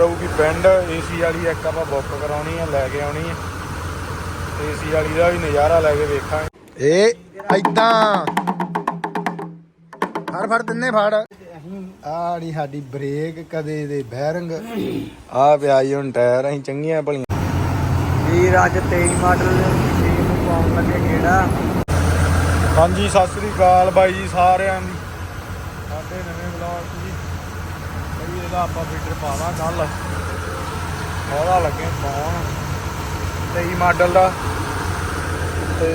ਰਹੂਗੀ ਪਿੰਡ ਏਸੀ ਵਾਲੀ ਇੱਕ ਆਪਾਂ ਬੁੱਕ ਕਰਾਉਣੀ ਆ ਲੈ ਕੇ ਆਉਣੀ ਆ। ਏਸੀ ਵਾਲੀ ਦਾ ਵੀ ਨਜ਼ਾਰਾ ਲੈ ਕੇ ਵੇਖਾਂਗੇ। ਏ ਐਦਾਂ ਫੜ ਫੜ ਤਿੰਨੇ ਫੜ। ਆੜੀ ਸਾਡੀ ਬ੍ਰੇਕ ਕਦੇ ਦੇ ਬੈਰਿੰਗ ਆ ਪਿਆ ਜੀ ਹੁਣ ਟਾਇਰ ਅਸੀਂ ਚੰਗੀਆਂ ਭਲੀਆਂ। ਵੀਰ ਅੱਜ 23 ਮਾਡਲ ਮਸ਼ੀਨ ਨੂੰ ਪਾਉਣ ਲੱਗੇ ਕਿਹੜਾ ਹਾਂਜੀ ਸਤਿ ਸ੍ਰੀ ਅਕਾਲ ਬਾਈ ਜੀ ਸਾਰਿਆਂ ਦੀ ਸਾਡੇ ਨਵੇਂ ਵਲੌਗ 'ਚ ਜੀ ਬਈ ਇਹਦਾ ਆਪਾਂ ਫੀਡਰ ਪਾਵਾਂ ਕੱਲ ਉਹਦਾ ਲੱਗੇ ਪਾਉਣ 23 ਮਾਡਲ ਦਾ। ਤੇ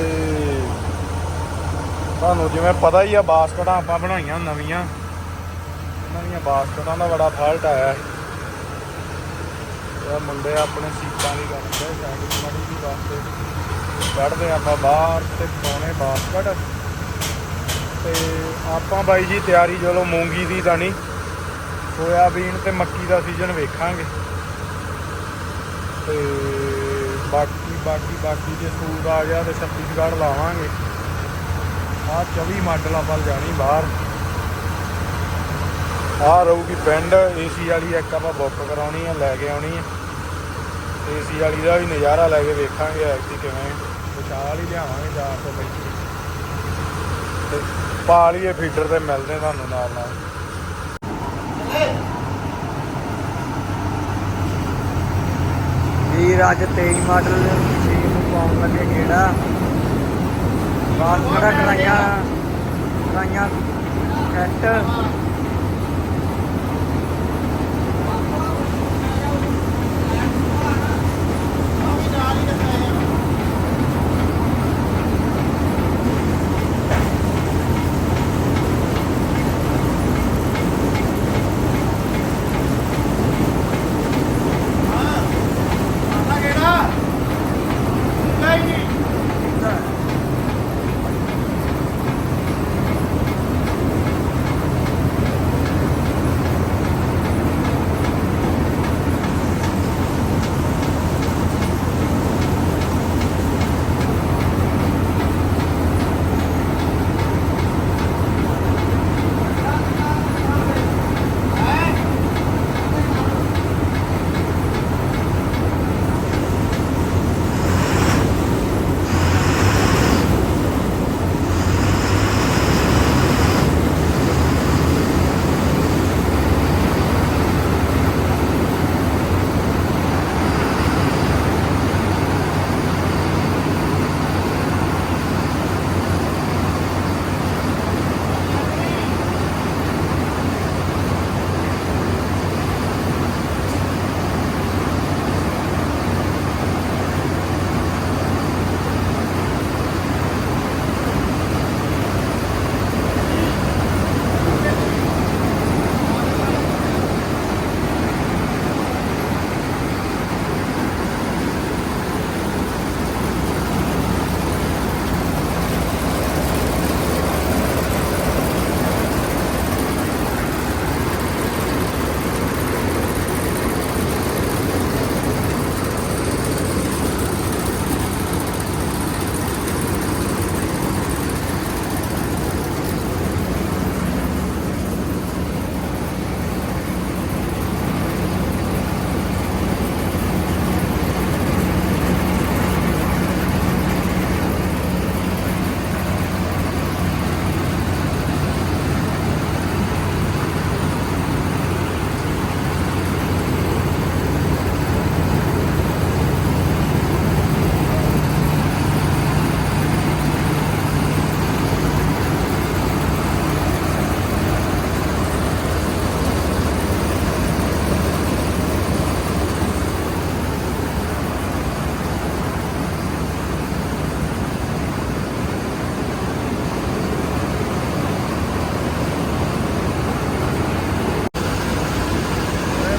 ਤੁਹਾਨੂੰ ਜਿਵੇਂ ਪਤਾ ਹੀ ਆ, ਬਾਸਕਟਾਂ ਆਪਾਂ ਬਣਾਈਆਂ ਨਵੀਆਂ। ਇਹਨਾਂ ਦੀਆਂ ਬਾਸਕਟਾਂ ਦਾ ਬੜਾ ਫਾਲਟ ਆਇਆ ਹੈ ਇਹ ਮੁੰਡੇ ਆਪਣੇ ਸੀਟਾਂ ਦੀ ਕਰਦੇ ਸੈਕਿੰਡ ਮਾਡਲ ਦੀ ਵਾਸਤੇ ਕੱਢਦੇ ਆਪਾਂ ਬਾਹਰ ਤੇ ਪਾਉਣੇ ਬਾਸਕਟ। ਤੇ ਆਪਾਂ ਬਾਈ ਜੀ, ਤਿਆਰੀ ਚਲੋ ਮੂੰਗੀ ਦੀ ਤਾਂ ਨਹੀਂ। ਸੋਇਆਬੀਨ ਤੇ ਮੱਕੀ ਦਾ ਸੀਜ਼ਨ ਵੇਖਾਂਗੇ। ਤੇ ਬਾਕੀ ਬਾਕੀ ਬਾਕੀ ਜੇ ਸੂਟ ਆ ਗਿਆ ਤੇ ਛੱਤੀਸਗੜ੍ਹ ਲਾਵਾਂਗੇ। ਆ 24 ਮਾਡਲਾਂ ਵੱਲ ਜਾਣੀ ਬਾਹਰ। ਆ ਰਹੂਗੀ ਪਿੰਡ ਏਸੀ ਵਾਲੀ ਇੱਕ ਆਪਾਂ ਬੁੱਕ ਕਰਾਉਣੀ ਆ, ਲੈ ਕੇ ਆਉਣੀ ਆ। ਏਸੀ ਵਾਲੀ ਦਾ ਵੀ ਨਜ਼ਾਰਾ ਲੈ ਕੇ ਵੇਖਾਂਗੇ ਐਕਟੀ ਕਿਵੇਂ। ਵਿਸ਼ਾਲ ਹੀ ਲਿਆਵਾਂਗੇ 435 ਤੇ ਪਾ ਲਈਏ ਫੀਡਰ ਤੇ ਮਿਲਦੇ ਤੁਹਾਨੂੰ ਨਾਲ ਨਾਲ। ਵੀਰ ਅੱਜ 23 ਮਾਡਲ ਮਸ਼ੀਨ ਨੂੰ ਪਾਉਣ ਲੱਗੇ ਕਿਹੜਾ ਬਾਹਰ ਖੜਾ ਕਰਾਈਆਂ ਕਰਾਈਆਂ ਸੈੱਟ।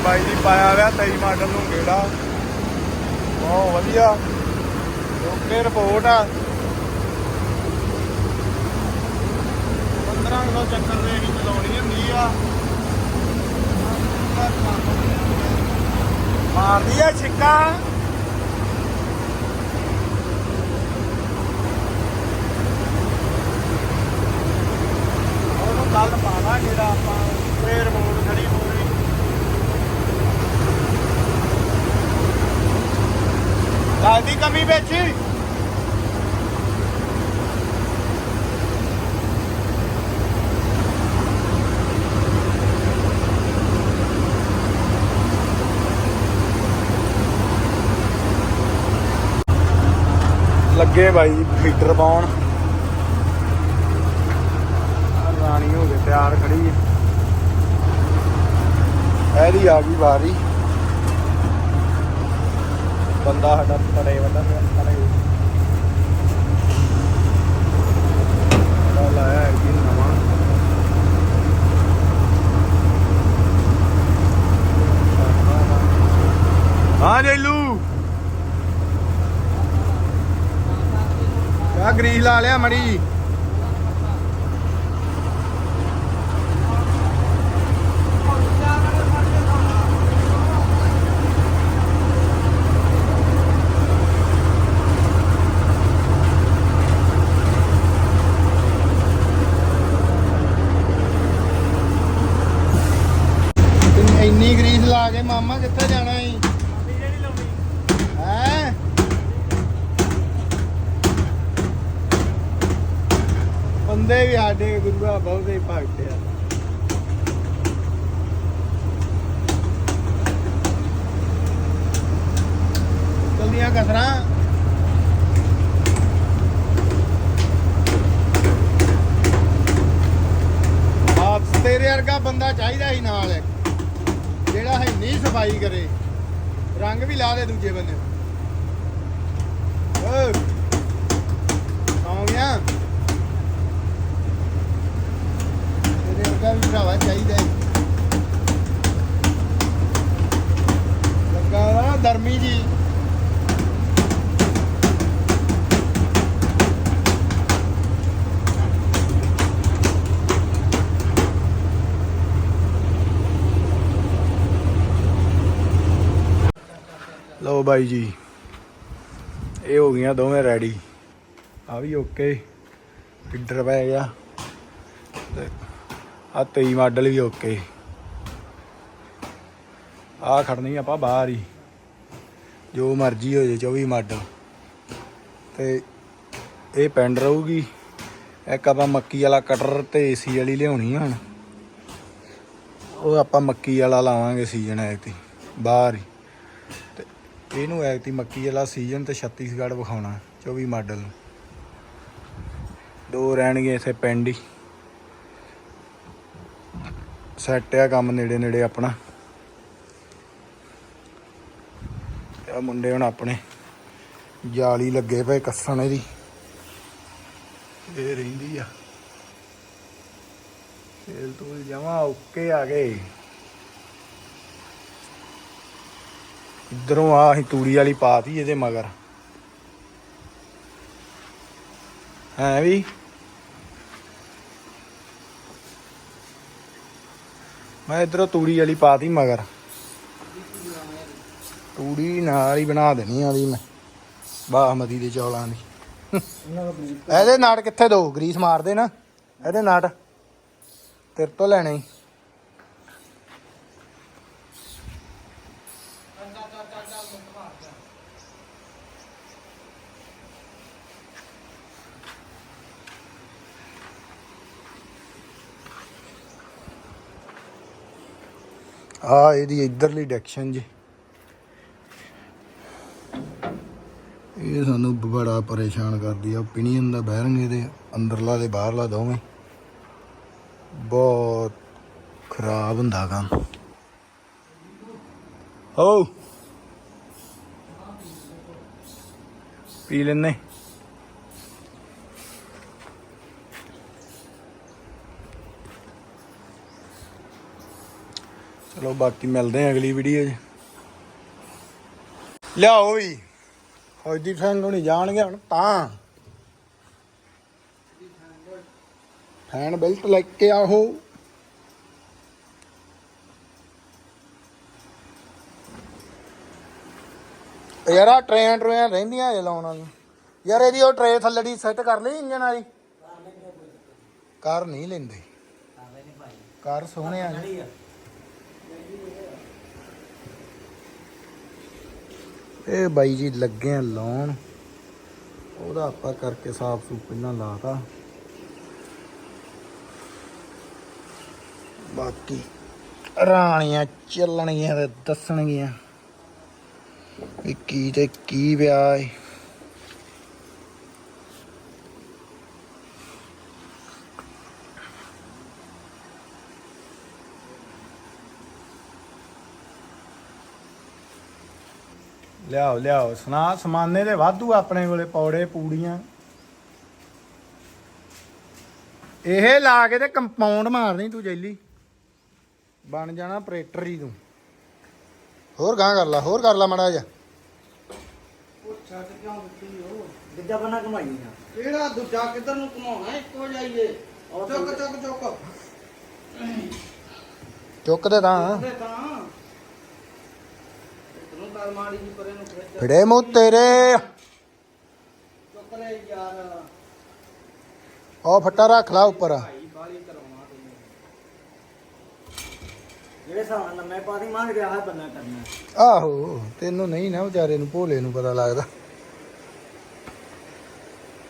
ਬਾਈ ਜੀ ਪਾਇਆ ਹੋਇਆ 23 ਮਾਡਲ ਨੂੰ ਗੇੜਾ। ਬਹੁਤ ਵਧੀਆ। ਓਕੇ ਰਿਪੋਰਟ ਆ। 1500 ਚੱਕਰ ਦੇ ਹੀ ਚਲਾਉਣੀ ਹੁੰਦੀ ਆ। ਮਾਰਦੀ ਆ ਛਿੱਕਾ। ਉਹਨੂੰ ਕੱਲ ਪਾਵਾਂਗੇ ਜਿਹੜਾ ਆਪਾਂ, ਫੇਰ ਮੋੜ ਖੜੀ ਹੋ ਰਹੀ ਕਾਦੀ ਕਮੀ ਵਿੱਚ। ਲੱਗੇ ਬਾਈ ਫੀਟਰ ਪਾਉਣ। ਆਹ ਰਾਣੀ ਹੋ ਗਏ ਤਿਆਰ ਖੜੀ ਹੈ। ਇਹਦੀ ਆ ਗਈ ਵਾਰੀ। ਬੰਦਾ ਸਾਡਾ ਪੜੇ ਵੱਡਾ ਪੜੇ ਦਾ ਲਾਇਆ ਹੈ ਕਿ ਨਵਾਂ। ਹਾਂ, ਜੈਲੂ। ਆ ਗਰੀਸ ਲਾ ਲਿਆ ਮੜੀ ਇੰਨੀ ਗਰੀਸ ਲਾ ਕੇ ਮਾਮਾ ਕਿੱਥੇ ਜਾਣਾ ਈ ਹੈ ਬੰਦੇ ਵੀ ਸਾਡੇ ਗੁਰੂਆ ਬਹੁਤੇ ਭਗਤ ਆ ਚਲਦੀਆਂ ਕਸਰਾਂ ਆਹ ਤੇਰੇ ਵਰਗਾ ਬੰਦਾ ਚਾਹੀਦਾ ਸੀ ਨਾਲ ਜਿਹੜਾ ਹੈ ਨਹੀਂ ਸਫ਼ਾਈ ਕਰੇ, ਰੰਗ ਵੀ ਲਾ ਦੇ ਦੂਜੇ ਬੰਦੇ ਓਏ ਸੌਂ ਗਿਆ ਤੇਰੇ ਵਰਗਾ ਵੀ ਭਰਾਵਾ ਚਾਹੀਦਾ ਹੈ। ਲੱਗਾ ਦਰਮੀ ਜੀ। ਲਓ ਬਾਈ ਜੀ। ਇਹ ਹੋ ਗਈਆਂ ਦੋਵੇਂ ਰੈਡੀ ਆ ਵੀ ਓਕੇ ਫਿੱਡਰ ਪੈ ਗਿਆ? ਤੇ ਆ 23 ਮਾਡਲ ਵੀ ਓਕੇ ਆ ਖੜਨੀ ਆਪਾਂ ਬਾਹਰ ਹੀ। ਜੋ ਮਰਜ਼ੀ ਹੋ ਜੇ 24 ਮਾਡਲ। ਤੇ ਇਹ ਪੈਂਡ ਰਹੂਗੀ। ਇੱਕ ਆਪਾਂ ਮੱਕੀ ਵਾਲਾ ਕਟਰ ਤੇ ਏਸੀ ਵਾਲੀ ਲਿਆਉਣੀ ਆ ਹੁਣ। ਉਹ ਆਪਾਂ ਮੱਕੀ ਵਾਲਾ ਲਾਵਾਂਗੇ ਸੀਜ਼ਨ ਐਤੀ ਬਾਹਰ ਹੀ। ਇਹਨੂੰ ਐਤੀ ਮੱਕੀ ਵਾਲਾ ਸੀਜ਼ਨ ਤੇ ਛੱਤੀਸਗੜ੍ਹ ਵਿਖਾਉਣਾ 24 ਮਾਡਲ ਨੂੰ। ਦੋ ਰਹਿਣਗੇ ਇੱਥੇ ਪਿੰਡ ਹੀ। ਸੈੱਟ ਆ ਕੰਮ ਨੇੜੇ ਨੇੜੇ ਆਪਣਾ। ਆ ਮੁੰਡੇ ਹੁਣ ਆਪਣੇ, ਜਾਲੀ ਲੱਗੇ ਪਏ ਕੱਸਣ ਇਹਦੀ। ਇਹ ਰਹਿੰਦੀ ਆ। ਤੇਲ ਤੂਲ ਜਮਾ ਓਕੇ ਆ ਗਏ। ਇਧਰੋਂ ਆ ਅਸੀਂ ਤੂੜੀ ਵਾਲੀ ਪਾਤੀ ਇਹਦੇ ਮਗਰ। ਹੈ ਵੀ? ਮੈਂ ਇਧਰੋਂ ਤੂੜੀ ਵਾਲੀ ਪਾਤੀ ਮਗਰ। ਤੂੜੀ ਨਾਲ ਹੀ ਬਣਾ ਦੇਣੀ ਆ ਵੀ ਮੈਂ ਬਾਸਮਤੀ ਦੇ ਚੌਲਾਂ ਦੀ। ਇਹਦੇ ਨਾਟ ਕਿੱਥੇ ਦੋ? ਗਰੀਸ ਮਾਰਦੇ ਨਾ। ਇਹਦੇ ਨਾਟ ਤੇਰੇ ਤੋਂ ਲੈਣੇ। ਆ ਇਹਦੀ ਇਧਰਲੀ ਡਾਇਰੈਕਸ਼ਨ ਜੀ। ਇਹ ਸਾਨੂੰ ਬੜਾ ਪਰੇਸ਼ਾਨ ਕਰਦੀ ਆ। ਓਪੀਨੀਅਨ ਦਾ ਬੈਰਿੰਗ ਇਹਦੇ ਅੰਦਰਲਾ ਤੇ ਬਾਹਰਲਾ ਦੋਵੇਂ। ਬਹੁਤ ਖਰਾਬ ਹੁੰਦਾ ਕੰਮ। ਹੋ ਪੀ ਲੈਨੇ ਚਲੋ ਬਾਕੀ ਮਿਲਦੇ ਆ ਅਗਲੀ ਵੀਡੀਓ 'ਚ। ਲਿਆਓ ਵੀ। ਫੌਜੀ ਸਿੰਘ ਹੁਣੀ ਜਾਣਗੇ ਹੁਣ ਤਾਂ। ਫੈਨ ਬੈਲਟ ਲੈ ਕੇ ਆਹੋ। ਯਾਰ ਆ ਟ੍ਰੇਨ ਟ੍ਰੇਨ ਰਹਿੰਦੀਆਂ ਇਹ ਲਾਉਣ ਵਾਲੀ ਯਾਰ ਇਹਦੀ ਉਹ ਟਰੇ ਥੱਲੜੀ ਸੈੱਟ ਕਰ ਲਈ ਇੰਜਨ ਵਾਲੀ। ਕਰ ਨਹੀਂ। ਲੈਂਦੇ। ਕਰ ਸੋਹਣੇ ਆ। ਜੀ। ਇਹ ਬਾਈ ਜੀ ਲੱਗੇ ਆ ਲਾਉਣ। ਉਹਦਾ ਆਪਾਂ ਕਰਕੇ ਸਾਫ਼ ਸੂਫ ਪਹਿਲਾਂ ਲਾਤਾ। ਬਾਕੀ ਰਾਣੀਆਂ ਚੱਲਣਗੀਆਂ ਤੇ ਦੱਸਣਗੀਆਂ ਵੀ ਕੀ ਤੇ ਕੀ ਵਿਆਹ ਲਿਆਓ ਲਿਆਓ। ਸੁਣਾ ਸਮਾਨੇ ਦੇ ਵਾਧੂ ਆਪਣੇ ਕੋਲੇ ਪੌੜੇ ਪੂੜੀਆਂ। ਇਹ ਲਾ ਕੇ ਤੇ ਕੰਪਾਊਂਡ ਮਾਰਨੀ ਤੂੰ ਜੈਲੀ। ਬਣ ਜਾਣਾ ਆਪਰੇਟਰ ਹੀ ਤੂੰ। ਹੋਰ ਗਾਂ ਕਰ ਲਾ ਹੋਰ ਕਰ ਲਾ ਮੜਾ ਜਾ ਉਹ ਛੱਡ ਕਿਉਂ ਦਿੱਤੀ ਉਹ ਦੂਜਾ ਬਣਾ ਕਮਾਈ ਨਾ ਕਿਹੜਾ ਦੂਜਾ? ਕਿੱਧਰ ਨੂੰ ਘੁਮਾਉਣਾ? ਇੱਕੋ ਜਾਈਏ ਚੁੱਕ ਚੁੱਕ ਚੁੱਕ। ਚੁੱਕ ਦੇ ਤਾਂ। ਤੇ ਤਾਂ। ਤੈਨੂੰ ਕਰ ਮਾੜੀ ਜੀ ਪਰੇ ਨੂੰ ਖਿੱਚ। ਫਿੜੇ ਮੂੰ ਤੇਰੇ। ਚੁੱਕ ਲੈ ਯਾਰ। ਉਹ ਫੱਟਾ ਰੱਖ ਲਾ ਉੱਪਰ। ਭਾਈ ਬਾਲੀ ਕਰਾਉਣਾ ਤੈਨੂੰ। ਜਿਹੜੇ ਹਿਸਾਬ ਨਾਲ ਮੈਂ ਪਾਦੀ ਮੰਗ ਰਿਹਾ ਹੈ ਬੰਨਾ ਕਰਨਾ। ਆਹੋ ਤੈਨੂੰ ਨਹੀਂ ਨਾ ਵਿਚਾਰੇ ਨੂੰ ਭੋਲੇ ਨੂੰ ਪਤਾ ਲੱਗਦਾ।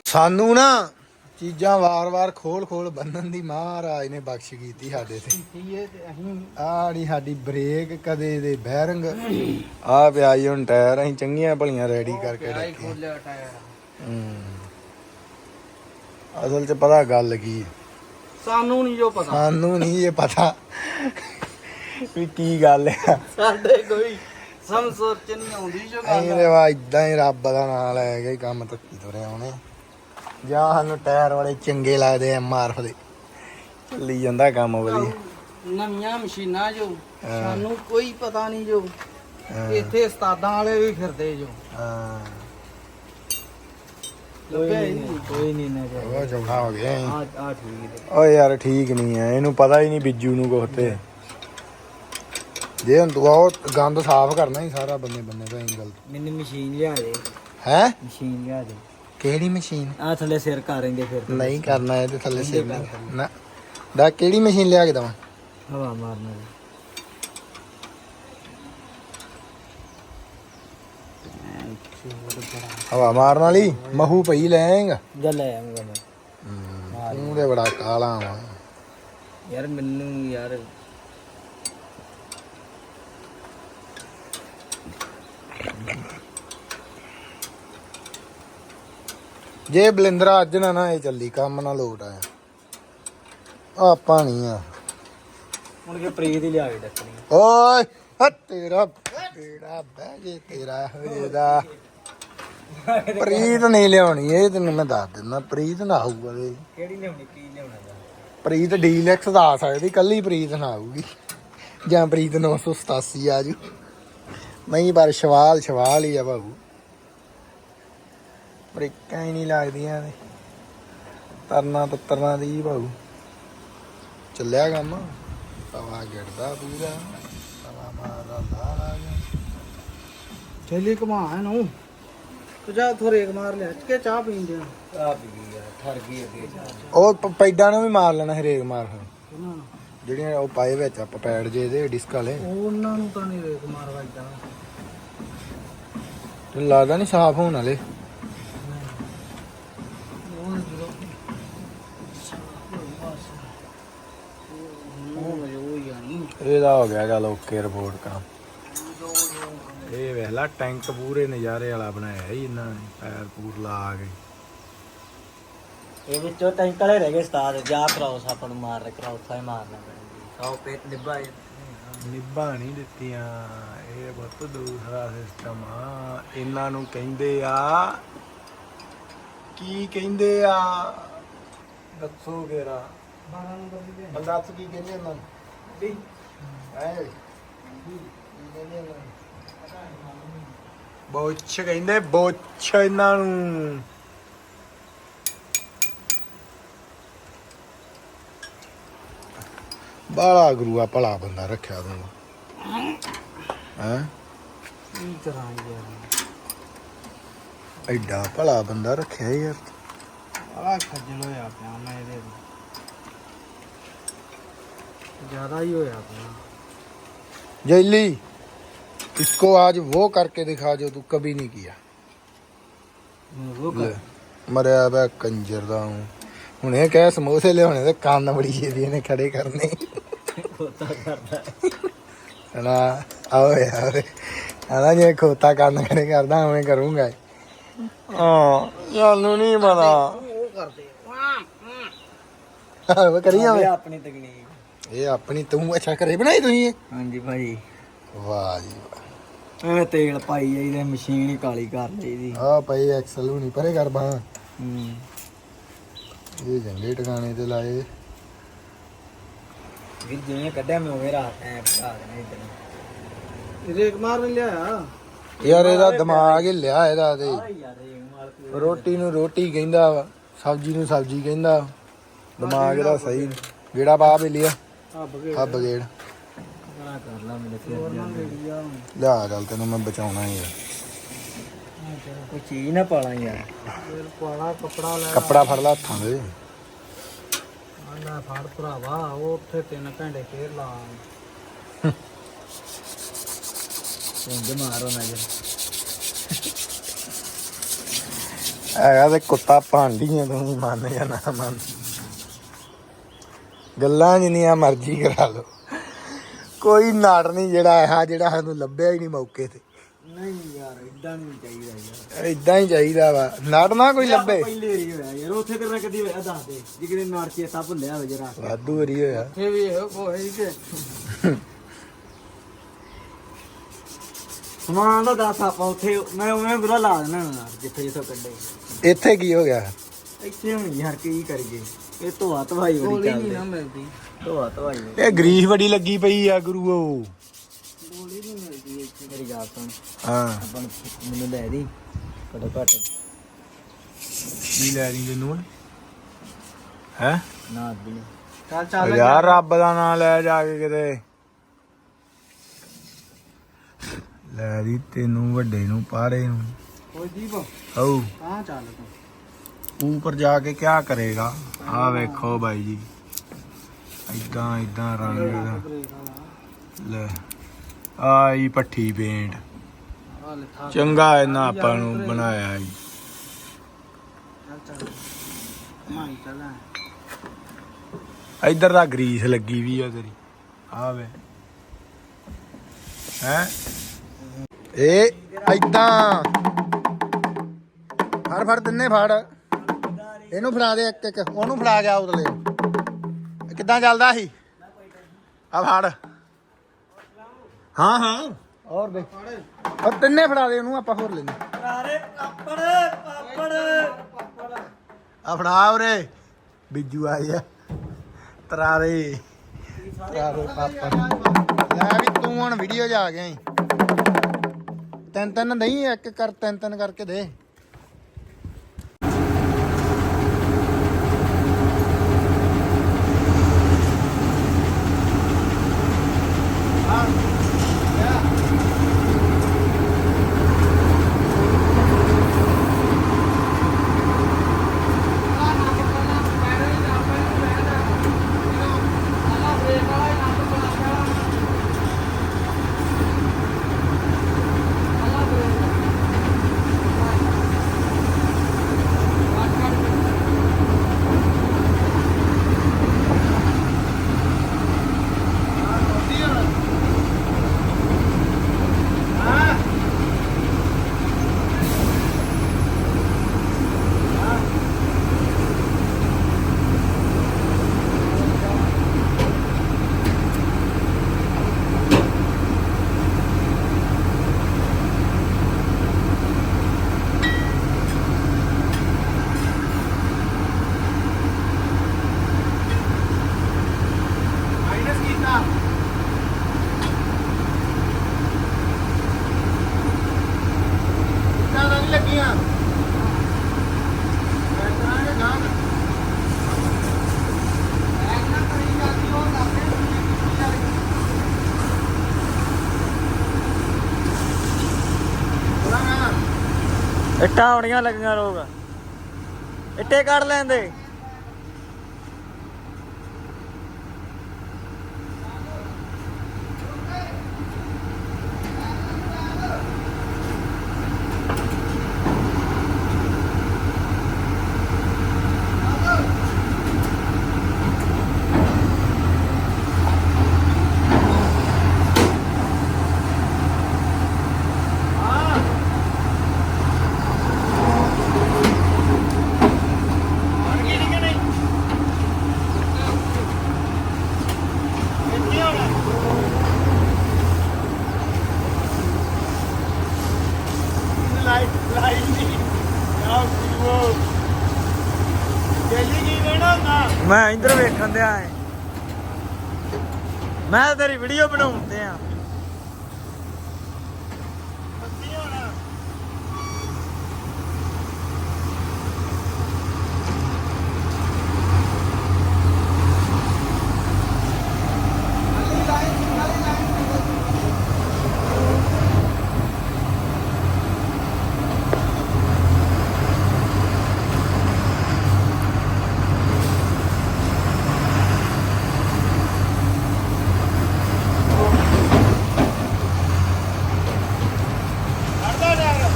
ਸਾਨੂੰ ਨਾ ਚੀਜ਼ਾਂ ਵਾਰ-ਵਾਰ ਖੋਲ-ਖੋਲ ਬੰਨਣ ਦੀ ਮਹਾਰਾਜ ਨੇ ਬਖਸ਼ ਕੀਤੀ ਸਾਡੇ ਤੇ। ਇਹ ਆੜੀ ਸਾਡੀ ਬ੍ਰੇਕ ਕਦੇ ਦੇ ਬੈਰਿੰਗ ਆ ਪਿਆ ਹੁਣ ਟਾਇਰ ਅਸੀਂ ਚੰਗੀਆਂ ਭਲੀਆਂ ਰੈਡੀ ਕਰਕੇ ਰੱਖੇ ਹੂੰ। ਅਸਲ 'ਚ ਪਤਾ ਗੱਲ ਕੀ ਹੈ? ਸਾਨੂੰ ਨਹੀਂ ਜੋ ਪਤਾ। ਸਾਨੂੰ ਨਹੀਂ ਇਹ ਪਤਾ ਵੀ ਕੀ ਗੱਲ ਆ। ਸਾਡੇ ਕੋਈ ਸਮ ਸੋਚ ਨਹੀਂ ਆਉਂਦੀ ਜੋ ਗੱਲ। ਤੇ ਵਾ ਇਦਾਂ ਹੀ ਰੱਬ ਦਾ ਨਾਮ ਲੈ ਕੇ ਹੀ ਕੰਮ ਤੱਕੀ ਤੁਰੇ ਆਉਣੇ ਜਾਂ ਸਾਨੂੰ ਟਾਇਰ ਵਾਲੇ ਚੰਗੇ ਲੱਗਦੇ ਐ ਮਾਰਫ ਦੇ। ਚੱਲੀ ਜਾਂਦਾ ਕੰਮ ਵਧੀਆ। ਨਵੀਆਂ ਮਸ਼ੀਨਾਂ ਜੋ। ਸਾਨੂੰ ਕੋਈ ਪਤਾ ਨਹੀਂ ਜੋ। ਹਾਂ, ਇੱਥੇ ਉਸਤਾਦਾਂ ਵਾਲੇ ਵੀ ਫਿਰਦੇ ਜੋ। ਹਾਂ। ਹੀ ਨਹੀਂ। ਕੋਈ ਨਹੀਂ ਨਾ ਉਹ ਚੌੜਾ ਹੋ ਗਿਆ। ਅਸੀਂ। ਆ ਆ ਠੀਕ ਹੈ। ਓਏ ਯਾਰ ਠੀਕ ਨਹੀਂ ਐ ਇਹਨੂੰ ਪਤਾ ਹੀ ਨਹੀਂ ਬਿੱਜੂ ਨੂੰ ਕੁਛ ਤੇ। ਜੇ ਹੁਣ ਤੂੰ ਆਹ ਗੰਦ ਸਾਫ਼ ਕਰਨਾ ਹੀ ਸਾਰਾ ਬੰਨੇ ਬੰਨੇ ਦਾ ਐਂਗਲ ਮੈਨੂੰ ਮਸ਼ੀਨ ਲਿਆ ਦੇ। ਹੈ? ਮਸ਼ੀਨ ਲਿਆ ਦੇ। ਕਿਹੜੀ ਮਸ਼ੀਨ? ਆ ਥੱਲੇ ਸਿਰ ਰਹਿੰਦੇ ਫਿਰ। ਨਹੀਂ ਕਰਨਾ ਇਹਦੇ ਥੱਲੇ ਸਿਰ ਨਾ। ਦਾ ਕਿਹੜੀ ਮਸ਼ੀਨ ਲਿਆ ਕੇ ਦਵਾਂ? ਹਵਾ ਮਾਰਨਾ ਹਵਾ ਮਾਰਨ ਵਾਲੀ? ਮਹੂ ਪਈ ਲੈਂਗਾ। ਗੱਲ ਹੈ ਆਉਂਗਾ ਮੈਂ। ਤੂੰ ਤੇ ਬੜਾ ਕਾਲਾ ਵਾ। ਯਾਰ ਮੈਨੂੰ ਯਾਰ ਜੇ ਬਲਿੰਦਰਾ ਅੱਜ ਨਾ ਨਾ ਇਹ ਚੱਲੀ ਕੰਮ ਨਾ ਲੋਟ ਆਇਆ। ਆਪਾਂ ਨਹੀਂ ਆ। ਹੁਣ ਕਿ ਪ੍ਰੀਤ ਹੀ ਲਿਆ ਕੇ ਡੱਕਣੀ ਓਏ ਹ ਤੇਰਾ ਤੇਰਾ ਬਹਿ ਜੇ ਤੇਰਾ ਹੋਏਦਾ ਪ੍ਰੀਤ ਨਹੀਂ ਲਿਆਉਣੀ ਇਹ ਤੈਨੂੰ ਮੈਂ ਦੱਸ ਦਿੰਦਾ ਪ੍ਰੀਤ ਨਾ ਆਊਗਾ ਇਹ ਕਿਹੜੀ ਲਿਆਉਣੀ ਕੀ ਲਿਆਉਣਾ ਦਾ ਪ੍ਰੀਤ ਡੀਲੈਕਸ ਦਾ ਆ ਸਕਦੀ ਕੱਲੀ ਪ੍ਰੀਤ ਨਾ ਆਊਗੀ। ਜਾਂ ਪ੍ਰੀਤ 987 ਆ ਜੂ। ਨਹੀਂ ਪਰ ਸ਼ਵਾਲ ਸ਼ਵਾਲ ਹੀ ਆ ਬਾਬੂ ਬ੍ਰੇਕਾਂ ਹੀ ਨਹੀਂ ਲੱਗਦੀਆਂ ਨੇ। ਤਰਨਾ ਤੱਤਰਨਾ ਦੀ ਬਾਬੂ ਚੱਲਿਆ ਕੰਮ। ਤਵਾ ਗਿਰਦਾ ਪੂਰਾ। ਤਵਾ ਮਾਰਦਾ ਲਾਲ ਆ ਗਿਆ। ਥੈਲੀ ਘੁਮਾ ਇਹਨੂੰ। ਤੂੰ ਜਾ ਥੋੜੇ ਇੱਕ ਮਾਰ ਲਿਆ। ਕੇ ਚਾਹ ਪੀਣ ਦਿਆ। ਆ ਵੀ ਗਈ ਯਾਰ ਠਰ ਗਈ ਅੱਗੇ। ਜਾ ਉਹ ਪ- ਪੈਡਾਂ ਨੂੰ ਵੀ ਮਾਰ ਲੈਣਾ ਹਰੇਕ ਮਾਰ ਉਹਨਾਂ ਨੂੰ। ਜਿਹੜੀਆਂ ਉਹ ਪਾਏ ਵਿੱਚ ਆਪਾਂ ਪੈਡ ਜੇ ਇਹਦੇ ਡਿਸਕ ਵਾਲੇ। ਉਹਨਾਂ ਨੂੰ ਤਾਂ ਨਹੀਂ ਰੇਕ ਮਾਰ ਵੱਜਦਾ ਤੈਨੂੰ ਲੱਗਦਾ ਨਹੀਂ ਸਾਫ਼ ਹੋਣ ਵਾਲੇ। ਇਹਦਾ ਹੋ ਗਿਆ ਗੱਲ ਓਕੇ ਰਿਪੋਰਟ ਕੰਮ ਇਹ ਵੇਖ ਲਾ ਟੈਂਕ ਪੂਰੇ ਨਜ਼ਾਰੇ ਵਾਲਾ ਬਣਾਇਆ ਹੀ ਇਹਨਾਂ ਨੇ ਪੈਰ ਪੂਰ ਲਾ ਕੇ। ਇਹ ਵਿੱਚੋਂ ਟੈਂਕ ਵਾਲੇ ਰਹਿ ਗਏ ਉਸਤਾਦ ਜਾ ਕਰਾਓ ਸੱਪ ਨੂੰ ਮਾਰ ਕਰਾਓ ਥਾਈ ਮਾਰਨਾ ਪੈਂਦਾ ਸਾਉ ਪੇਟ ਨਿਭਾ ਨਿਭਾ ਨਹੀਂ ਦਿੱਤੀਆਂ ਇਹ ਬਹੁਤ ਦੂਸਰਾ ਸਿਸਟਮ ਆ। ਇਹਨਾਂ ਨੂੰ ਕਹਿੰਦੇ ਆ ਕੀ ਕਹਿੰਦੇ ਆ? ਦੱਸੋ ਕਿਹੜਾ? 12 ਨੰਬਰ ਦੀ ਬੰਦਾ ਕੀ ਕਹਿੰਦੇ ਇਹਨਾਂ ਨੂੰ? ਬੋਛ ਕਹਿੰਦੇ ਬੋਛ ਇਹਨਾਂ ਨੂੰ। ਬਾਲਾ ਗੁਰੂਆ ਭਲਾ ਬੰਦਾ ਰੱਖਿਆ ਤੂੰ ਹੈ? ਕੀ ਕਰਾਂ ਯਾਰ? ਐਡਾ ਭਲਾ ਬੰਦਾ ਰੱਖਿਆ ਯਾਰ। ਆ ਖੱਜਲ ਹੋਇਆ ਪਿਆ ਮੈਂ ਇਹਦੇ ਤੋਂ ਜ਼ਿਆਦਾ ਹੀ ਹੋਇਆ ਪਿਆ ਜੈਲੀ इसको आज वो करके दिखा जो तू कभी नहीं किया ਉਹ ਲੈ, ਮਰਿਆ ਪਿਆ ਕੰਜਰ ਦਾ ਹੂੰ ਹੁਣ ਇਹ ਕਹਿ ਸਮੋਸੇ ਲਿਆਉਣੇ ਤੇ ਕੰਨ ਬੜੀ ਛੇਦੀ ਇਹਨੇ ਖੜੇ ਕਰਨੇ ਖੋਤਾ ਕਰਦਾ ਹਣਾ ਆਓ ਯਾਰ ਹਣਾ ਜੇ ਖੋਤਾ ਕੰਨ ਖੜੇ ਕਰਦਾ ਉਵੇਂ ਕਰੂੰਗਾ ਹਾਂ ਸਾਨੂੰ ਨਹੀਂ ਪਤਾ ਉਹ ਕਰਦੇ ਉਹ ਕਰੀ ਇਹ ਜਾਵੇ ਆਪਣੀ ਤਕਨੀਕ ਇਹ ਆਪਣੀ ਤੂੰ ਅੱਛਾ ਘਰੇ ਬਣਾਈ ਤੁਸੀਂ ਇਹ? ਹਾਂਜੀ ਭਾਜੀ। ਵਾਹ ਜੀ ਵਾਹ। ਐਵੇਂ ਤੇਲ ਪਾਈ ਜਾਈਦਾ ਮਸ਼ੀਨ ਹੀ ਕਾਲੀ ਕਰ ਲਈਦੀ। ਆ ਪਈ ਐਕਸਲ ਹੁਣੀ ਪਰੇ ਕਰ ਬਾਹ। ਹੂੰ। ਇਹ ਜੰਗੇ ਟਿਕਾਣੇ ਤੇ ਲਾਏ। ਵੀ ਜਿਵੇਂ ਕੱਢਿਆ ਮੈਂ ਉਵੇਂ ਰਾਤ ਐ ਪਾ ਦੇਣਾ ਇਤਨੇ ਰੇਕ ਮਾਰ ਨੇ ਲਿਆਇਆ? ਯਾਰ ਇਹਦਾ ਦਿਮਾਗ ਹੀ ਲਿਆ ਇਹਦਾ ਤੇ। ਯਾਰ ਇਹ ਮਾਲ ਕੇ ਰੋਟੀ ਨੂੰ ਰੋਟੀ ਕਹਿੰਦਾ ਸਬਜ਼ੀ ਨੂੰ ਸਬਜ਼ੀ ਕਹਿੰਦਾ। ਦਿਮਾਗ ਇਹਦਾ ਸਹੀ ਜਿਹੜਾ ਬਾਪ ਲਿਆ ਆ ਬਗੇ ਆ ਬਗੇੜ ਕਰ ਲਾ ਮੇਰੇ ਫਿਰ ਲਿਆ ਗੱਲ ਤੈਨੂੰ ਮੈਂ ਬਚਾਉਣਾ ਯਾਰ ਕੋਈ ਚੀਜ਼ ਨਾ ਪਾਲਾਂ ਯਾਰ। ਫਿਰ ਪਾਣਾ ਕੱਪੜਾ ਲੈ ਕੱਪੜਾ ਫੜ ਲਾ ਹੱਥਾਂ ਦੇ। ਆ ਲੈ ਫੜ ਭਰਾਵਾ ਉਹ ਉੱਥੇ 3 ਘੰਟੇ ਫੇਰ ਲਾ। ਪੁੰਜ ਮਾਰੋ ਨਾ ਜੀ ਹੈਗਾ ਤੇ ਕੁੱਤਾ ਭਾਂਡੀਆਂ ਤੂੰ ਮੰਨ ਜਾਂ ਨਾ ਮੰਨ। ਗੱਲਾਂ ਜਿੰਨੀਆਂ ਮਰਜ਼ੀ ਕਰਾ ਲੋ ਕੋਈ ਨਾੜ ਨਹੀਂ ਜਿਹੜਾ ਇਹ ਜਿਹੜਾ ਸਾਨੂੰ ਲੱਭਿਆ ਹੀ ਨਹੀਂ ਮੌਕੇ ਤੇ। ਨਹੀਂ ਯਾਰ ਇਦਾਂ ਨਹੀਂ ਚਾਹੀਦਾ ਯਾਰ। ਇਦਾਂ ਹੀ ਚਾਹੀਦਾ ਵਾ। ਨਾੜ ਨਾ ਕੋਈ ਲੱਭੇ। ਪਹਿਲੇ ਰੀ ਹੋਇਆ ਯਾਰ ਉੱਥੇ ਤੇਰਾ ਕਦੀ ਹੋਇਆ ਦੱਸ ਦੇ। ਜੇ ਕਿਤੇ ਨਾਰ ਚੇਤਾ ਭੁੱਲਿਆ ਹੋਵੇ ਜਰਾ ਵਾਧੂ ਵਰੀ ਹੋਇਆ। ਇਹ ਵੀ ਇਹੋ ਕੋਈ ਕਿ ਸਮਾਨ ਦਾ ਦੱਸ ਆਪਾਂ ਉੱਥੇ ਮੈਂ ਉਵੇਂ ਬੁਰਾ ਲਾ ਦੇਣਾ ਨਾਰ ਜਿੱਥੇ ਜਿੱਥੋਂ ਕੱਢੇ। ਇੱਥੇ ਕੀ ਹੋ ਗਿਆ? ਇੱਥੇ ਹੁਣ ਯਾਰ ਕੀ ਕਰੀਏ। ਇਹ ਧੋਆ ਧਵਾਈ ਬੜੀ ਗੋਲੀ ਨਹੀਂ ਨਾ ਚੱਲਦੀ ਮਿਲਦੀ। ਧੋਆ ਧਵਾਈ ਬੜੀ। ਇਹ ਗਰੀਸ ਬੜੀ ਲੱਗੀ ਪਈ ਆ ਗੁਰੂਓ ਗੋਲੀ ਨਹੀਂ ਮਿਲਦੀ ਇੱਥੇ। ਮੇਰੀ ਗੱਲ ਸੁਣ। ਹਾਂ। ਆਪਾਂ ਨੂੰ ਮੈਨੂੰ ਲੈ ਦੀ। ਘਟੋ ਘਟ। ਕੀ ਲੈ ਰਹੀ ਤੈਨੂੰ ਹੈ? ਨਾ ਦੀ ਚੱਲ ਚੱਲ ਯਾਰ ਰੱਬ ਦਾ ਨਾਮ ਲੈ ਜਾ ਕੇ ਕਿਤੇ। ਲੈ ਦੀ ਤੈਨੂੰ ਵੱਡੇ ਨੂੰ ਪਾਰੇ ਨੂੰ। ਕੋਈ ਦੀਪ। ਹਉ ਕਹਾਂ ਚੱਲ ਤੂੰ। ਉੱਪਰ ਜਾ ਕੇ ਕੀ ਕਰੇਗਾ? ਆ ਵੇਖੋ ਬਾਈ ਜੀ। ਇਦਾਂ ਇਦਾਂ ਰੰਗ ਦਾ। ਲੈ ਆਈ ਪੱਠੀ ਪੇਂਟ ਚੰਗਾ ਇਹਨਾਂ ਆਪਾਂ ਨੂੰ ਬਣਾਇਆ ਜੀ। ਇੱਧਰ ਦਾ ਗਰੀਸ ਲੱਗੀ ਵੀ ਆ ਤੇਰੀ। ਆ ਵੇ। ਹੈ? ਇਹ ਇਦਾਂ ਫੜ ਫੜ, ਤਿੰਨੇ ਫੜ। ਇਹਨੂੰ ਫੜਾ ਦੇ ਇੱਕ ਇੱਕ। ਉਹਨੂੰ ਫੜਾ ਜਾ ਉਤਲੇ ਕਿੱਦਾਂ ਚੱਲਦਾ ਸੀ? ਆ ਫੜ। ਹਾਂ ਹਾਂ। ਹੋਰ ਦੇ। ਉਹ ਤਿੰਨੇ ਫੜਾ ਦੇ, ਉਹਨੂੰ ਆਪਾਂ ਹੋਰ ਲੈਨੇ ਅਰੇ ਪਾਪੜ ਪਾਪੜ ਆ ਫੜਾ ਉਰੇ। ਬਿੱਜੂ ਆ। ਗਿਆ ਤਰਾਰੇ। ਤਰਾਰੇ ਪਾਪਾ। ਲੈ ਵੀ ਤੂੰ ਹੁਣ ਵੀਡੀਓ ਜਾ ਗਿਆ ਤਿੰਨ ਤਿੰਨ ਨਹੀਂ ਇੱਕ ਕਰ ਤਿੰਨ ਤਿੰਨ ਕਰਕੇ ਦੇ ਮਾਈਨਸ ਕੀਤਾ ਇੱਦਾਂ ਤਾਂ ਨਹੀਂ ਲੱਗੀਆਂ ਇੱਦਾਂ ਦੇ ਗਾਂ ਇੱਟਾਂ ਲੱਗੀਆਂ ਲੋਕ। ਇੱਟੇ ਕੱਢ ਲੈਂਦੇ ਲਾਈਟ ਲਾਈਟ ਨਹੀਂ ਨਾ ਉਹ ਜੈਲੀ ਕੀ ਕਹਿਣਾ ਹੁੰਦਾ ਮੈਂ ਇੰਦਰ ਵੇਖਣ ਦਿਆ ਐ ਮੈਂ ਤੇਰੀ ਵੀਡੀਓ ਬਣਾਉਣ ਤੇ ਆ ਕੀ ਹੋਣਾ ਕਰਦਾ ਯਾਰ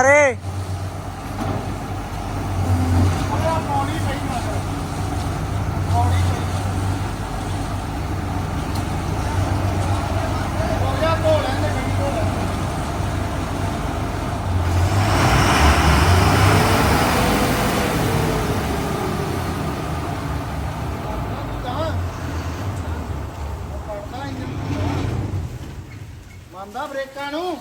ਆਰੇ ਮੰਦਾ ਬ੍ਰੇਕਾਂ ਨੂੰ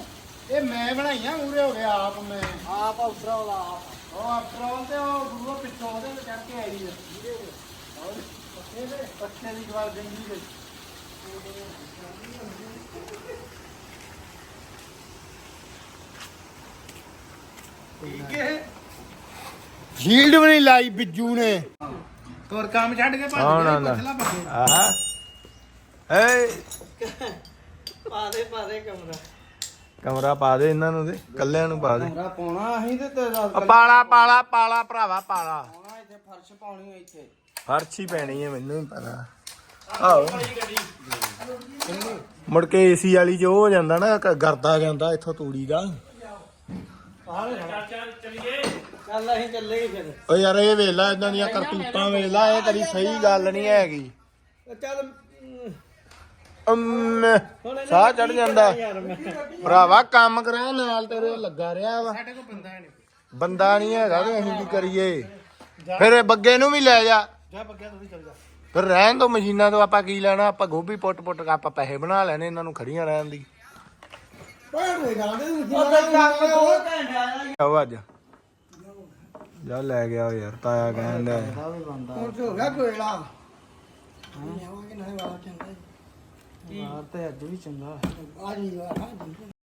ਇਹ ਮੈਂ ਬਣਾਈਆਂ ਮੂਰੇ ਹੋ ਗਿਆ ਆਪ ਮੈਂ। ਆਪ ਉਤਰਾ ਵਾਲਾ ਆਪ। ਉਹ ਅਪਰੋਲ ਤੇ ਉਹ ਗੁਰੂ ਪਿੱਛੋਂ ਉਹਦੇ ਤੇ ਚੜ ਕੇ ਆਈ ਹੈ ਔਰ ਪੱਕੇ ਦੇ ਪੱਕੇ ਦੀ ਗਵਾਲ ਗੰਗੀ ਦੇ ਠੀਕ ਹੈ। ਸ਼ੀਲਡ ਵੀ ਨਹੀਂ ਲਾਈ ਬਿੱਜੂ ਨੇ। ਹੋਰ ਕੰਮ ਛੱਡ ਕੇ ਭੱਜ ਗਿਆ? ਪਛਲਾ ਬੱਗੇ ਆਹਾ ਏ ਪਾ ਦੇ ਪਾ ਦੇ ਕਮਰਾ। ਕਮਰਾ ਪਾ ਦੇ ਇਹਨਾਂ ਨੂੰ ਤੇ ਕੱਲਿਆਂ ਨੂੰ ਪਾ ਦੇ। ਕਮਰਾ ਪਾਉਣਾ ਅਸੀਂ ਤੇ ਤੇਰਾ ਆ ਪਾਲਾ ਪਾਲਾ ਪਾਲਾ ਭਰਾਵਾ ਪਾਲਾ। ਪਾਉਣਾ ਇੱਥੇ ਫਰਸ਼ ਪਾਉਣੀ ਹੈ ਇੱਥੇ। ਫਰਸ਼ ਹੀ ਪੈਣੀ ਹੈ ਮੈਨੂੰ ਵੀ ਪਤਾ। ਆਹੋ। ਮੁੜ ਕੇ ਏਸੀ ਵਾਲੀ ਉਹ ਹੋ ਜਾਂਦਾ ਨਾ ਕ- ਗਰਦਾ ਜਾਂਦਾ ਇੱਥੋਂ ਤੂੜੀ ਦਾ। ਚੱਲ ਅਸੀਂ ਚੱਲੇ ਫਿਰ। ਓ ਯਾਰ ਇਹ ਵੇਲਾ ਇਦਾਂ ਦੀਆਂ ਕਰਤੂਤਾਂ ਵੇਲਾ ਇਹ ਕਦੀ ਸਹੀ ਗੱਲ ਨਹੀਂ ਹੈਗੀ। ਚੱਲ ਅਮ, ਸਾਹ ਚੜ ਜਾਂਦਾ। ਭਰਾਵਾ ਕੰਮ ਕਰਿਆ ਨਾਲ ਤੇਰੇ ਲੱਗਾ ਰਿਹਾ ਵਾ। ਸਾਡੇ ਕੋਲ ਬੰਦਾ ਨਹੀਂ। ਬੰਦਾ ਨਹੀਂ ਹੈਗਾ ਤੇ ਅਸੀਂ ਕੀ ਕਰੀਏ? ਫਿਰ ਇਹ ਬੱਗੇ ਨੂੰ ਵੀ ਲੈ ਜਾ। ਜਾ ਬੱਗਿਆ ਤੂੰ ਵੀ ਚੱਲ ਜਾ। ਫਿਰ ਰਹਿਣ ਦੋ ਮਸ਼ੀਨਾਂ ਤੋਂ ਆਪਾਂ ਕੀ ਲੈਣਾ? ਆਪਾਂ ਗੋਭੀ ਪੁੱਟ ਪੁੱਟ ਕੇ ਆਪਾਂ ਪੈਸੇ ਬਣਾ ਲੈਣੇ ਇਹਨਾਂ ਨੂੰ ਖੜੀਆਂ ਰਹਿਣ ਦੀ। ਆਓ ਅੱਜ। ਜਾ ਲੈ ਗਿਆ ਉਹ ਯਾਰ ਤਾਇਆ ਕਹਿਣ ਦਾ ਹੁਣ ਤੇ ਹੋ ਗਿਆ ਕੋਇਲਾ ਹਾਂ। ਤੇ ਅੱਜ ਵੀ ਚੰਗਾ ਆ ਜੀ